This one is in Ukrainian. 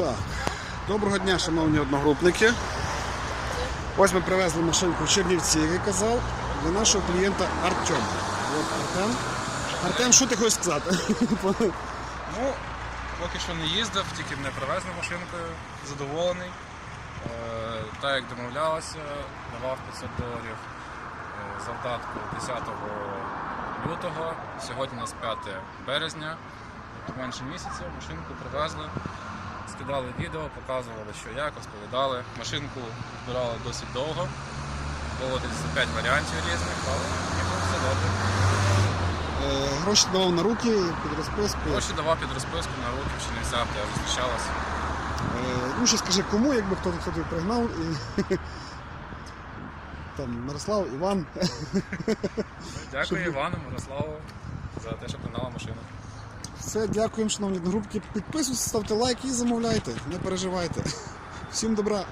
Так. Доброго дня, шановні одногрупники. Ось ми привезли машинку в Чернівці, як я казав, для нашого клієнта Артема. От Артем. Артем, що ти хочеш сказати? Ну, поки що не їздив, тільки мене привезли машинкою, задоволений. Е, так як домовлялося, давав 500 доларів е, завдатку 10 лютого. Сьогодні у нас 5 березня, менше місяця, машинку привезли. Скидали відео, показували, що як, розповідали. Машинку збирали досить довго. Було десь 5 варіантів різних, але ніби все добре. Е, Гроші давав на руки під розписку. Гроші давав під розписку на руки в Чернівцях, де зустрічалися. Е, Ну, ще скажи, кому, якби хто хто тебе пригнав. І... Там Мирослав, Іван. Дякую Івану, Мирославу за те, що пригнала машину. Все, дякуємо, шановні групки. Підписуйтесь, ставте лайк і замовляйте. Не переживайте. Всім добра.